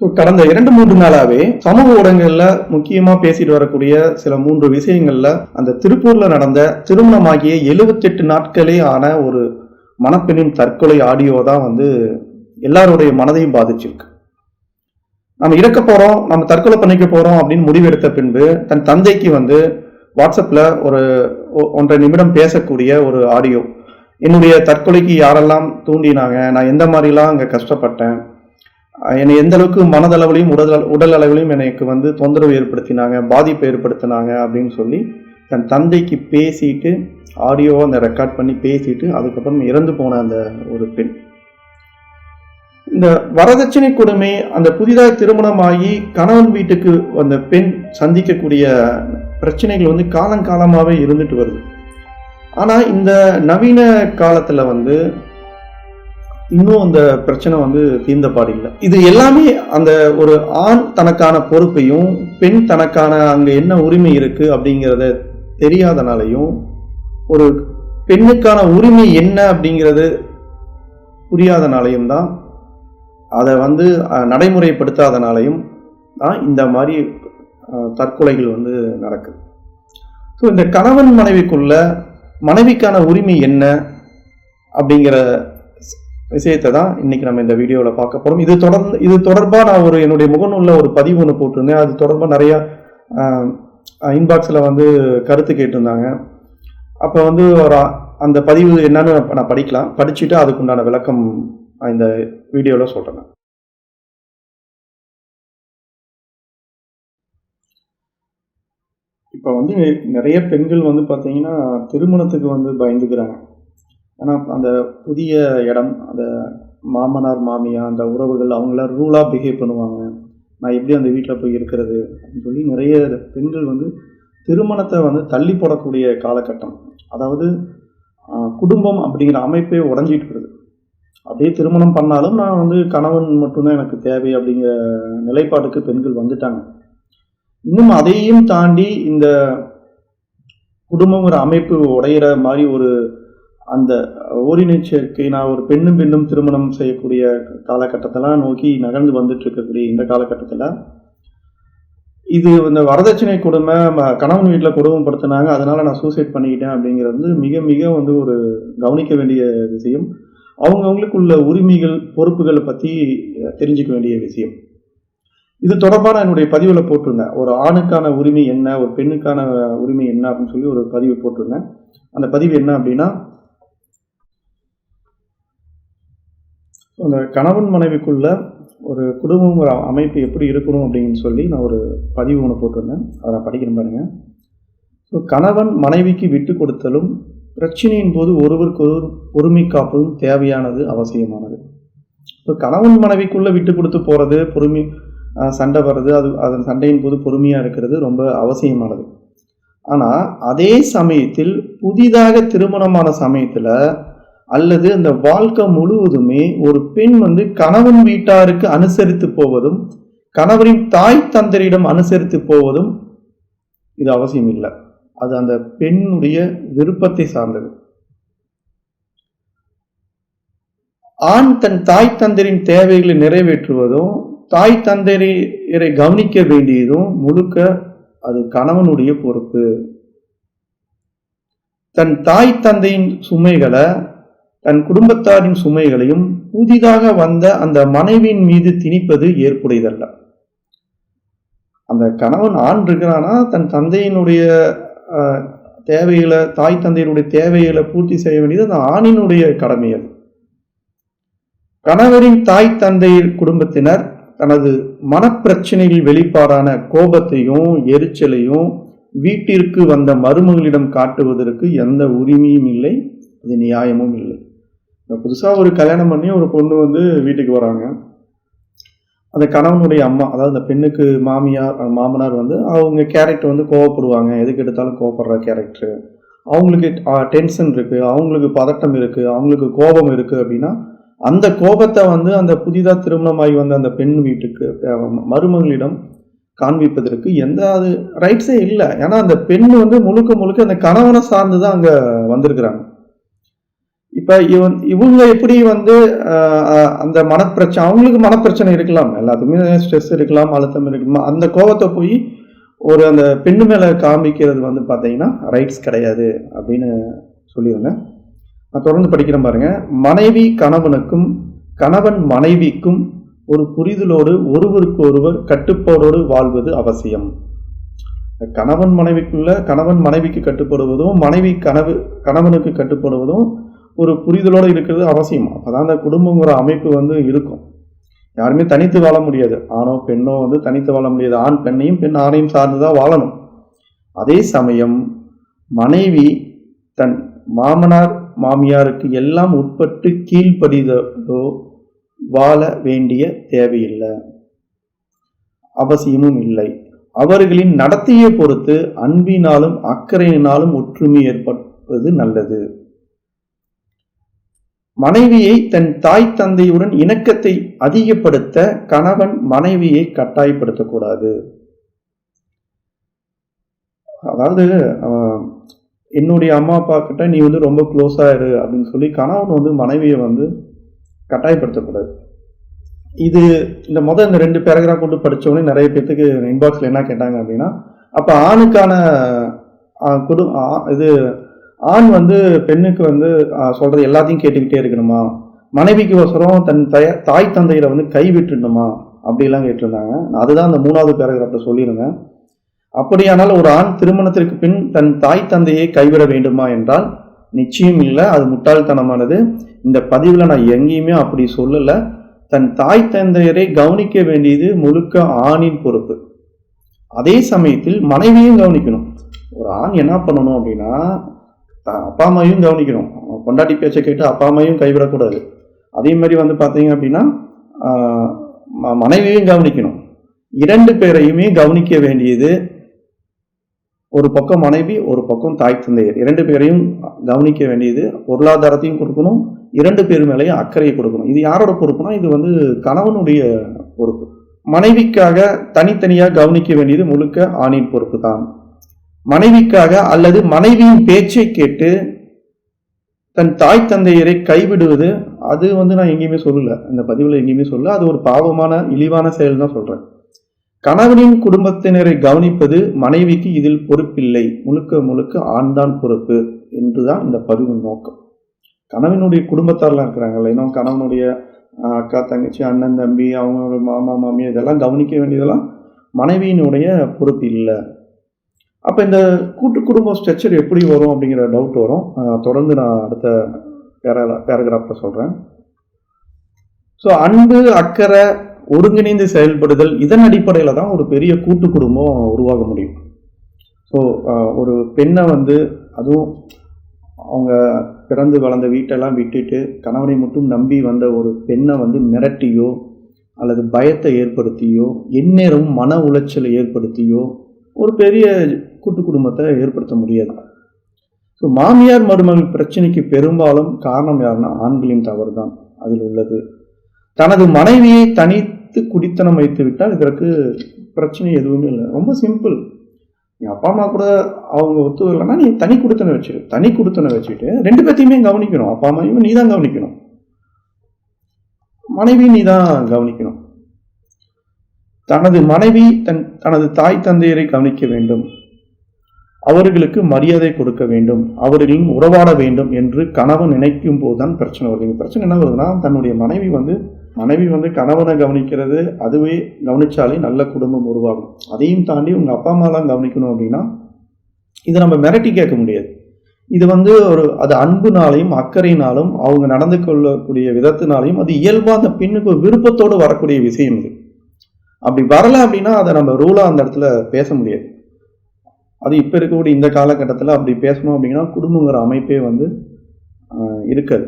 So கடந்த இரண்டு மூன்று நாளாவே சமூக ஊடகங்கள்ல முக்கியமா பேசிட்டு வரக்கூடிய சில மூன்று விஷயங்கள்ல அந்த திருப்பூர்ல நடந்த திருமணமாகிய 78 நாட்களே ஆன ஒரு மணப்பெண்ணின் தற்கொலை ஆடியோ தான் வந்து எல்லாருடைய மனதையும் பாதிச்சிருக்கு. நம்ம இறக்க போறோம் நம்ம தற்கொலை பண்ணிக்க போறோம் அப்படின்னு முடிவெடுத்த பின்பு தன் தந்தைக்கு வந்து வாட்ஸ்அப்ல ஒரு ஒ- ஒன்றரை நிமிடம் பேசக்கூடிய ஒரு ஆடியோ என்னுடைய தற்கொலைக்கு யாரெல்லாம் தூண்டினாங்க? நான் எந்த மாதிரிலாம் அங்கே கஷ்டப்பட்டேன்? என்னை எந்த அளவுக்கு மனதளவிலையும் உடல் உடல் அளவிலையும் எனக்கு வந்து தொந்தரவு ஏற்படுத்தினாங்க பாதிப்பை ஏற்படுத்தினாங்க அப்படின்னு சொல்லி தன் தந்தைக்கு பேசிட்டு ஆடியோவை அந்த ரெக்கார்ட் பண்ணி பேசிட்டு அதுக்கப்புறம் இறந்து போன அந்த ஒரு பெண். இந்த வரதட்சணை கொடுமை அந்த புதிதாக திருமணமாகி கணவன் வீட்டுக்கு அந்த பெண் சந்திக்கக்கூடிய பிரச்சனைகள் வந்து காலங்காலமாகவே இருந்துட்டு வருது. ஆனால் இந்த நவீன காலத்தில் வந்து இன்னும் அந்த பிரச்சனை வந்து தீர்ந்த பாடில்லை இது எல்லாமே அந்த ஒரு ஆண் தனக்கான பொறுப்பையும் பெண் தனக்கான அங்கே என்ன உரிமை இருக்குது அப்படிங்கிறத தெரியாதனாலையும் ஒரு பெண்ணுக்கான உரிமை என்ன அப்படிங்கிறது புரியாதனாலையும் தான் அதை வந்து நடைமுறைப்படுத்தாதனாலையும் தான் இந்த மாதிரி தற்கொலைகள் வந்து நடக்குது. ஸோ இந்த கணவன் மனைவிக்குள்ள மனைவிக்கான உரிமை என்ன அப்படிங்கிற விஷயத்தை தான் இன்னைக்கு நம்ம இந்த வீடியோவில் பார்க்க போகிறோம் இது தொடர்ந்து இது தொடர்பாக நான் ஒரு என்னுடைய முகநூலில் ஒரு பதிவு ஒன்று போட்டிருந்தேன். அது தொடர்பாக நிறையா இன்பாக்ஸில் வந்து கருத்து கேட்டிருந்தாங்க. அப்போ வந்து ஒரு அந்த பதிவு என்னன்னு நான் படிக்கலாம். படிச்சுட்டு அதுக்குண்டான விளக்கம் நான் இந்த வீடியோவில் சொல்கிறேன் இப்போ வந்து நிறைய பெண்கள் வந்து பார்த்தீங்கன்னா திருமணத்துக்கு வந்து பயந்துக்கிறாங்க. ஏன்னா அந்த புதிய இடம் அந்த மாமனார் மாமியார் அந்த உறவுகள் அவங்களாம் ரூலாக பிஹேவ் பண்ணுவாங்க. நான் எப்படி அந்த வீட்டில் போய் இருக்கிறது அப்படின்னு சொல்லி நிறைய பெண்கள் வந்து திருமணத்தை வந்து தள்ளி போடக்கூடிய காலகட்டம். அதாவது குடும்பம் அப்படிங்கிற அமைப்பே உடஞ்சிட்டு வருது அப்படியே திருமணம் பண்ணாலும் நான் வந்து கணவன் மட்டும்தான் எனக்கு தேவை அப்படிங்கிற நிலைப்பாட்டுக்கு பெண்கள் வந்துட்டாங்க. இன்னும் அதையும் தாண்டி இந்த குடும்பங்கிற அமைப்பு உடையிற மாதிரி ஒரு அந்த ஓரினச் சேர்க்கை நான் ஒரு பெண்ணும் பெண்ணும் திருமணம் செய்யக்கூடிய காலகட்டத்தெல்லாம் நோக்கி நகர்ந்து வந்துட்டு இருக்கக்கூடிய இந்த காலகட்டத்தில் இது இந்த வரதட்சணை கொடுமை கணவன் வீட்டில் குடும்பப்படுத்தினாங்க அதனால நான் சூசைட் பண்ணிக்கிட்டேன் அப்படிங்கிறது வந்து மிக மிக வந்து ஒரு கவனிக்க வேண்டிய விஷயம். அவங்கவுங்களுக்குள்ள உரிமைகள் பொறுப்புகளை பற்றி தெரிஞ்சுக்க வேண்டிய விஷயம். இது தொடர்பான என்னுடைய பதிவில் போட்டிருந்தேன். ஒரு ஆணுக்கான உரிமை என்ன ஒரு பெண்ணுக்கான உரிமை என்ன அப்படின்னு சொல்லி ஒரு பதிவு போட்டிருந்தேன். அந்த பதிவு என்ன அப்படின்னா அந்த கணவன் மனைவிக்குள்ள ஒரு குடும்பம் ஒரு அமைப்பு எப்படி இருக்கணும் அப்படின்னு சொல்லி நான் ஒரு பதிவு ஒன்று போட்டிருந்தேன். அதை நான் படிக்கிறேன் பாருங்க. ஸோ கணவன் மனைவிக்கு விட்டு கொடுத்தலும் பிரச்சனையின் போது ஒருவருக்கொருவர் பொறுமை காப்பதும் தேவையானது அவசியமானது. ஸோ கணவன் மனைவிக்குள்ளே விட்டு கொடுத்து போகிறது பொறுமை சண்டை வர்றது அது அதன் சண்டையின் போது பொறுமையாக இருக்கிறது ரொம்ப அவசியமானது. ஆனால் அதே சமயத்தில் புதிதாக திருமணமான சமயத்தில் அல்லது அந்த வாழ்க்கை முழுவதுமே ஒரு பெண் வந்து கணவன் வீட்டாருக்கு அனுசரித்து போவதும் கணவரின் தாய் தந்தரிடம் அனுசரித்து போவதும் இது அவசியம் இல்லை. அது அந்த பெண்ணுடைய விருப்பத்தை சார்ந்தது. ஆண் தன் தாய் தந்தரின் தேவைகளை நிறைவேற்றுவதும் தாய் தந்தரை கவனிக்க வேண்டியதும் முழுக்க அது கணவனுடைய பொறுப்பு. தன் தாய் தந்தையின் சுமைகளை தன் குடும்பத்தாரின் சுமைகளையும் புதிதாக வந்த அந்த மனைவியின் மீது திணிப்பது ஏற்புடையதல்ல. அந்த கணவன் ஆண் இருக்கிறானா தன் தந்தையினுடைய தேவைகளை தாய் தந்தையினுடைய தேவைகளை பூர்த்தி செய்ய வேண்டியது அந்த ஆணினுடைய கடமை அது. கணவரின் தாய் தந்தை குடும்பத்தினர் தனது மனப்பிரச்சனையில் வெளிப்பாடான கோபத்தையும் எரிச்சலையும் வீட்டிற்கு வந்த மருமகளிடம் காட்டுவதற்கு எந்த உரிமையும் இல்லை அது நியாயமும் இல்லை. புதுசாக ஒரு கல்யாணம் பண்ணி ஒரு பொண்ணு வந்து வீட்டுக்கு வராங்க. அந்த கணவனுடைய அம்மா அதாவது அந்த பெண்ணுக்கு மாமியார் மாமனார் வந்து அவங்க கேரக்டர் வந்து கோவப்படுவாங்க. எதுக்கு எடுத்தாலும் கோவப்படுற கேரக்டர் அவங்களுக்கு டென்ஷன் இருக்குது அவங்களுக்கு பதட்டம் இருக்குது அவங்களுக்கு கோபம் இருக்குது அப்படின்னா அந்த கோபத்தை வந்து அந்த புதிதாக திருமணமாகி வந்த அந்த பெண் வீட்டுக்கு மருமகளிடம் காண்பிப்பதற்கு எந்த அது ரைட்ஸே இல்லை. ஏன்னா அந்த பெண் வந்து முழுக்க முழுக்க அந்த கணவனை சார்ந்து தான் அங்கே வந்திருக்கிறாங்க. இப்ப இவன் இவங்க எப்படி வந்து அந்த மனப்பிரச்சனை அவங்களுக்கு மனப்பிரச்சனை இருக்கலாம். எல்லாத்துக்குமே ஸ்ட்ரெஸ் இருக்கலாம் அழுத்தம் இருக்கலாம் அந்த கோபத்தை போய் ஒரு அந்த பெண்ணு மேல காமிக்கிறது வந்து பாத்தீங்கன்னா ரைட்ஸ் கிடையாது அப்படின்னு சொல்லியிருந்தேன் நான் தொடர்ந்து படிக்கிறேன் பாருங்க. மனைவி கணவனுக்கும் கணவன் மனைவிக்கும் ஒரு புரிதலோடு ஒருவருக்கு ஒருவர் கட்டுப்பாடோடு வாழ்வது அவசியம். கணவன் மனைவிக்குள்ள கணவன் மனைவிக்கு கட்டுப்படுவதும் மனைவி கனவு கணவனுக்கு கட்டுப்படுவதும் ஒரு புரிதலோடு இருக்கிறது அவசியம். அப்பதான் அந்த குடும்பங்கிற அமைப்பு வந்து இருக்கும். யாருமே தனித்து வாழ முடியாது. ஆணோ பெண்ணோ வந்து தனித்து வாழ முடியாது. ஆண் பெண்ணையும் பெண் ஆணையும் சார்ந்து தான் வாழணும். அதே சமயம் மனைவி தன் மாமனார் மாமியாருக்கு எல்லாம் உட்பட்டு கீழ்ப்படிதோ வாழ வேண்டிய தேவையில்லை. அவசியமும் இல்லை. அவர்களின் நடத்தையை பொறுத்து அன்பினாலும் அக்கறையினாலும் ஒற்றுமை ஏற்படுவது நல்லது. மனைவியை தன் தாய் தந்தையுடன் இணக்கத்தை அதிகப்படுத்த கணவன் மனைவியை கட்டாயப்படுத்தக்கூடாது. அதாவது என்னுடைய அம்மா அப்பா கிட்ட நீ வந்து ரொம்ப க்ளோஸாக இரு அப்படின்னு சொல்லி கணவன் வந்து மனைவியை வந்து கட்டாயப்படுத்தக்கூடாது. இது இந்த முதல் இந்த ரெண்டு பேராகிராஃப் கொண்டு படித்தவொடனே நிறைய பேர்த்துக்கு இன்பாக்ஸில் என்ன கேட்டாங்க அப்படின்னா அப்போ ஆணுக்கான ஆஹ், குடு இது ஆண் வந்து பெண்ணுக்கு வந்து சொல்றது எல்லாத்தையும் கேட்டுக்கிட்டே இருக்கணுமா? மனைவிக்கு ஒசரம் தன் தய தாய் தந்தையில வந்து கை விட்டுடணுமா? அப்படிலாம் கேட்டிருந்தாங்க. அதுதான் அந்த மூணாவது பேராகிராஃப்ல சொல்லியிருந்தேன். அப்படியானால் ஒரு ஆண் திருமணத்திற்கு பின் தன் தாய் தந்தையை கைவிட வேண்டுமா என்றால் நிச்சயம் இல்லை. அது முட்டாள்தனமானது. இந்த பதிவில் நான் எங்கேயுமே அப்படி சொல்லலை. தன் தாய் தந்தையரை கவனிக்க வேண்டியது முழுக்க ஆணின் பொறுப்பு. அதே சமயத்தில் மனைவியும் கவனிக்கணும். ஒரு ஆண் என்ன பண்ணணும் அப்படின்னா அப்பா அம்மாவையும் கவனிக்கணும். பொண்டாட்டி பேச்சை கேட்டு அப்பா அம்மாவையும் கைவிடக்கூடாது. அதே மாதிரி வந்து பார்த்தீங்க அப்படின்னா ம- மனைவியையும் கவனிக்கணும். இரண்டு பேரையுமே கவனிக்க வேண்டியது ஒரு பக்கம் மனைவி ஒரு பக்கம் தாய் தந்தையர். இரண்டு பேரையும் கவனிக்க வேண்டியது பொருளாதாரத்தையும் கொடுக்கணும் இரண்டு பேர் மேலேயும் அக்கறையை கொடுக்கணும். இது யாரோட பொறுப்புனா இது வந்து கணவனுடைய பொறுப்பு. மனைவிக்காக தனித்தனியாக கவனிக்க வேண்டியது முழுக்க ஆணின் பொறுப்பு தான் மனைவிக்காக அல்லது மனைவியின் பேச்சை கேட்டு தன் தாய் தந்தையரை கைவிடுவது அது வந்து நான் எங்கேயுமே சொல்லல. அந்த பதிவில் எங்கேயுமே சொல்லல. அது ஒரு பாவமான இழிவான செயல் தான் சொல்றேன். கணவனின் குடும்பத்தினரை கவனிப்பது மனைவிக்கு இதில் பொறுப்பில்லை. முழுக்க முழுக்க ஆண்தான் பொறுப்பு என்றுதான் இந்த பதிவு நோக்கம். கணவனுடைய குடும்பத்தார்லாம் இருக்கிறாங்கல்ல. இன்னும் கணவனுடைய அக்கா தங்கச்சி அண்ணன் தம்பி அவங்களோட மாமா மாமி இதெல்லாம் கவனிக்க வேண்டியதெல்லாம் மனைவியினுடைய பொறுப்பு இல்லை அப்போ இந்த கூட்டு குடும்ப ஸ்ட்ரக்சர் எப்படி வரும் அப்படிங்கிற டவுட் வரும். தொடர்ந்து நான் அடுத்த பேரா பேராகிராஃபில் சொல்கிறேன் ஸோ அன்பு அக்கறை ஒருங்கிணைந்து செயல்படுதல் இதன் அடிப்படையில் தான் ஒரு பெரிய கூட்டு குடும்பம் உருவாக முடியும். ஸோ ஒரு பெண்ணை வந்து அதுவும் அவங்க பிறந்து வளர்ந்த வீட்டெல்லாம் விட்டுட்டு கணவனை மட்டும் நம்பி வந்த ஒரு பெண்ணை வந்து மிரட்டியோ அல்லது பயத்தை ஏற்படுத்தியோ எந்நேரமும் மன உளைச்சலை ஏற்படுத்தியோ ஒரு பெரிய கூட்டு குடும்பத்தை ஏற்படுத்த முடியாது. ஸோ மாமியார் மருமகள் பிரச்சனைக்கு பெரும்பாலும் காரணம் யாருன்னா ஆண்களின் தவறு தான் அதில் உள்ளது. தனது மனைவியை தனித்து குடித்தனம் வைத்து விட்டால் இதற்கு பிரச்சனை எதுவுமே இல்லை. ரொம்ப சிம்பிள் என் அப்பா அம்மா கூட அவங்க ஒத்து வரலன்னா நீ தனி குடுத்தனை வச்சுரு. தனி குடுத்தனை வச்சுட்டு ரெண்டு பேர்த்தையுமே கவனிக்கணும். அப்பா அம்மாவையும் நீ தான் கவனிக்கணும். மனைவி நீ தான் கவனிக்கணும். தனது மனைவி தன் தனது தாய் தந்தையரை கவனிக்க வேண்டும். அவர்களுக்கு மரியாதை கொடுக்க வேண்டும். அவர்களின் உறவாட வேண்டும் என்று கணவன் நினைக்கும் போதுதான் பிரச்சனை வருது. பிரச்சனை என்ன வருதுன்னா தன்னுடைய மனைவி வந்து மனைவி வந்து கணவனை கவனிக்கிறது அதுவே கவனிச்சாலே நல்ல குடும்பம் உருவாகும். அதையும் தாண்டி உங்கள் அப்பா அம்மாலாம் கவனிக்கணும் அப்படின்னா இதை நம்ம மிரட்டி கேட்க முடியாது. இது வந்து ஒரு அது அன்புனாலையும் அக்கறையினாலும் அவங்க நடந்து கொள்ளக்கூடிய விதத்தினாலையும் அது இயல்பாக அந்த பெண்ணுக்கு ஒரு விருப்பத்தோடு வரக்கூடிய விஷயம் இது. அப்படி வரல அப்படின்னா அதை நம்ம ரூலாக அந்த இடத்துல பேச முடியாது. அது இப்போ இருக்கக்கூடிய இந்த காலகட்டத்தில் அப்படி பேசணும் அப்படின்னா குடும்பங்கிற அமைப்பே வந்து இருக்காது.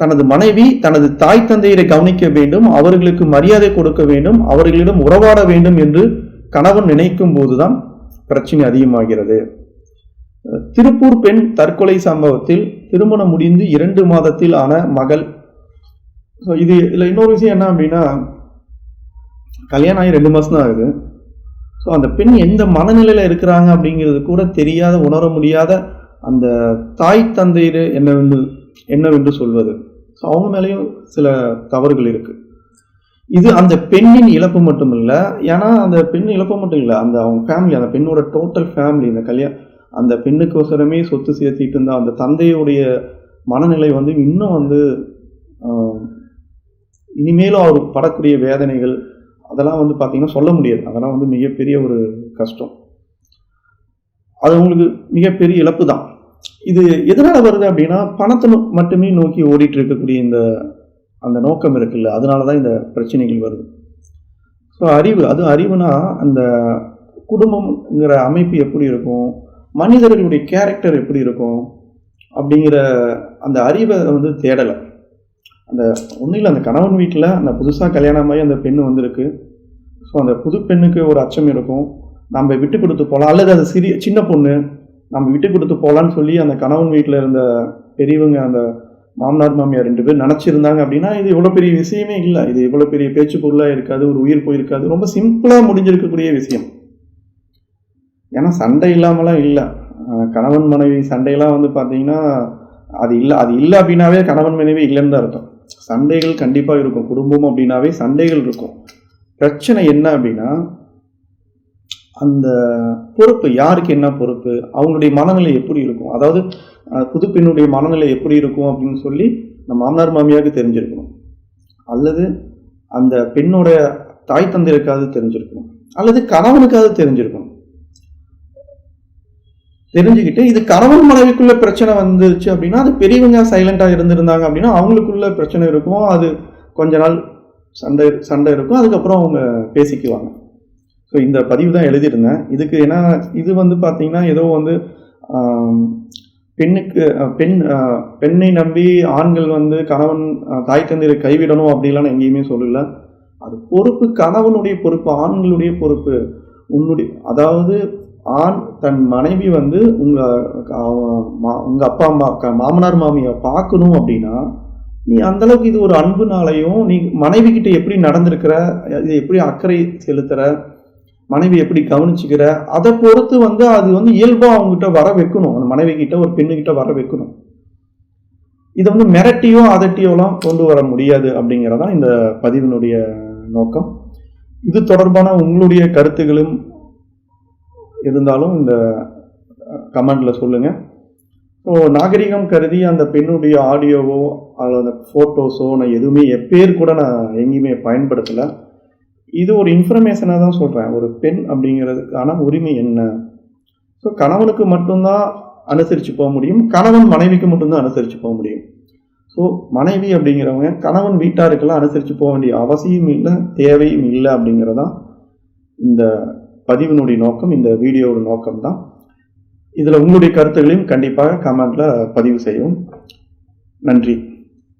தனது மனைவி தனது தாய் தந்தையரை கவனிக்க வேண்டும் அவர்களுக்கு மரியாதை கொடுக்க வேண்டும் அவர்களிடம் உறவாட வேண்டும் என்று கணவன் நினைக்கும் போதுதான் பிரச்சனை அதிகமாகிறது. திருப்பூர் பெண் தற்கொலை சம்பவத்தில் திருமணம் முடிந்து இரண்டு மாதத்தில் ஆன மகள். ஸோ இது இதில் இன்னொரு விஷயம் என்ன அப்படின்னா கல்யாணம் ஆகி ரெண்டு மாதம் தான் ஆகுது. ஸோ அந்த பெண் எந்த மனநிலையில் இருக்கிறாங்க அப்படிங்கிறது கூட தெரியாத உணர முடியாத அந்த தாய் தந்தையர் என்ன என்னவென்று சொல்வது. ஸோ அவங்க மேலேயும் சில தவறுகள் இருக்குது இது அந்த பெண்ணின் இழப்பு மட்டும் இல்லை ஏன்னா அந்த பெண் இழப்பு மட்டும் இல்லை அந்த அவங்க ஃபேமிலி அந்த பெண்ணோட டோட்டல் ஃபேமிலி இந்த கல்யாணம் அந்த பெண்ணுக்கோசரமே சொத்து சேர்த்திட்டு இருந்தால் அந்த தந்தையுடைய மனநிலை வந்து இன்னும் வந்து இனிமேலும் அவர் படக்கூடிய வேதனைகள் அதெல்லாம் வந்து பார்த்திங்கன்னா சொல்ல முடியாது. அதெல்லாம் வந்து மிகப்பெரிய ஒரு கஷ்டம். அது உங்களுக்கு மிகப்பெரிய இழப்பு தான். இது எதனால் வருது அப்படின்னா பணத்தை நோ- மட்டுமே நோக்கி ஓடிட்டு இருக்கக்கூடிய இந்த அந்த நோக்கம் இருக்குல்ல அதனால தான் இந்த பிரச்சனைகள் வருது. ஸோ அறிவு அது அறிவுனா அந்த குடும்பம்ங்கிற அமைப்பு எப்படி இருக்கும்? மனிதர்களுடைய கேரக்டர் எப்படி இருக்கும்? அப்படிங்கிற அந்த அறிவை வந்து தேடலை. அந்த ஒன்றும் இல்லை அந்த கணவன் வீட்டில் அந்த புதுசாக கல்யாணமாகி அந்த பெண்ணு வந்திருக்கு. ஸோ அந்த புது பெண்ணுக்கு ஒரு அச்சம் இருக்கும். நம்ம விட்டு கொடுத்து போகலாம் அல்லது அது சிறிய சின்ன பொண்ணு. நம்ம விட்டு கொடுத்து போகலான்னு சொல்லி அந்த கணவன் வீட்டில் இருந்த பெரியவங்க அந்த மாமனார் மாமியார் ரெண்டு பேர் நினச்சிருந்தாங்க அப்படின்னா இது இவ்வளோ பெரிய விஷயமே இல்லை. இது இவ்வளோ பெரிய பேச்சு பொருளாக இருக்காது ஒரு உயிர் போயிருக்காது. ரொம்ப சிம்பிளாக முடிஞ்சிருக்கக்கூடிய விஷயம். ஏன்னா சண்டை இல்லாமலாம் இல்லை. கணவன் மனைவி சண்டையெல்லாம் வந்து பார்த்தீங்கன்னா அது இல்லை அது இல்லை அப்படின்னாவே கணவன் மனைவி இல்லைன்னு தான் அர்த்தம். சண்டைகள் கண்டிப்பாக இருக்கும். குடும்பம் அப்படின்னாவே சண்டைகள் இருக்கும். பிரச்சனை என்ன அப்படின்னா அந்த பொறுப்பு யாருக்கு என்ன பொறுப்பு அவங்களுடைய மனநிலை எப்படி இருக்கும்? அதாவது புதுப்பெண்ணுடைய புது பெண்ணுடைய மனநிலை எப்படி இருக்கும் அப்படின்னு சொல்லி நம்ம மாமனார் மாமியாருக்கு தெரிஞ்சிருக்கணும். அல்லது அந்த பெண்ணோட தாய் தந்தையருக்காவது தெரிஞ்சிருக்கணும். அல்லது கணவனுக்காவது தெரிஞ்சிருக்கணும். தெரிஞ்சுக்கிட்டு இது கணவன் மனைவிக்குள்ள பிரச்சனை வந்துருச்சு அப்படின்னா அது பெரியவங்க சைலண்டாக இருந்திருந்தாங்க அப்படின்னா அவங்களுக்குள்ள பிரச்சனை இருக்கும். அது கொஞ்ச நாள் சண்டை சண்டை இருக்கும். அதுக்கப்புறம் அவங்க பேசிக்குவாங்க. ஸோ இந்த பதிவு தான் எழுதியிருந்தேன். இதுக்கு ஏன்னா இது வந்து பார்த்தீங்கன்னா ஏதோ வந்து பெண்ணுக்கு பெண் பெண்ணை நம்பி ஆண்கள் வந்து கணவன் தாய் தந்தையை கைவிடணும் அப்படின்லாம் நான் எங்கேயுமே சொல்லல. அது பொறுப்பு கணவனுடைய பொறுப்பு ஆண்களுடைய பொறுப்பு. உன்னுடைய அதாவது ஆண் தன் மனைவி வந்து உங்கள் உங்கள் மா- அப்பா அம்மா க- மாமனார் மாமியை பார்க்கணும் அப்படின்னா நீ அந்த அளவுக்கு இது ஒரு அன்புனாலையும் நீ மனைவிக்கிட்ட எப்படி நடந்திருக்கிற இது எப்படி அக்கறை செலுத்துகிற மனைவி எப்படி கவனிச்சுக்கிற அதை பொறுத்து வந்து அது வந்து இயல்பாக அவங்ககிட்ட வர வைக்கணும். அந்த மனைவிக்கிட்ட ஒரு பெண்ணுக்கிட்ட வர வைக்கணும். இதை வந்து மிரட்டியோ அதட்டியோலாம் கொண்டு வர முடியாது அப்படிங்கிறதான் இந்த பதிவினுடைய நோக்கம். இது தொடர்பான உங்களுடைய கருத்துகளும் இருந்தாலும் இந்த கமெண்டில் சொல்லுங்கள் ஸோ நாகரிகம் கருதி அந்த பெண்ணுடைய ஆடியோவோ அல்லது அந்த ஃபோட்டோஸோ நான் எதுவுமே எப்பேர் கூட நான் எங்கேயுமே பயன்படுத்தலை. இது ஒரு இன்ஃபர்மேஷனாக தான் சொல்கிறேன் ஒரு பெண் அப்படிங்கிறதுக்கான உரிமை என்ன? ஸோ கணவனுக்கு மட்டும்தான் அனுசரித்து போக முடியும். கணவன் மனைவிக்கு மட்டும்தான் அனுசரித்து போக முடியும். ஸோ மனைவி அப்படிங்கிறவங்க கணவன் வீட்டாருக்கெல்லாம் அனுசரித்து போக வேண்டிய அவசியம் இல்லை தேவையும் இல்லை அப்படிங்கிறதான் இந்த பதிவினுடைய நோக்கம் இந்த வீடியோவோட நோக்கம் தான் இதில் உங்களுடைய கருத்துகளையும் கண்டிப்பாக கமெண்ட்டில் பதிவு செய்யவும். நன்றி.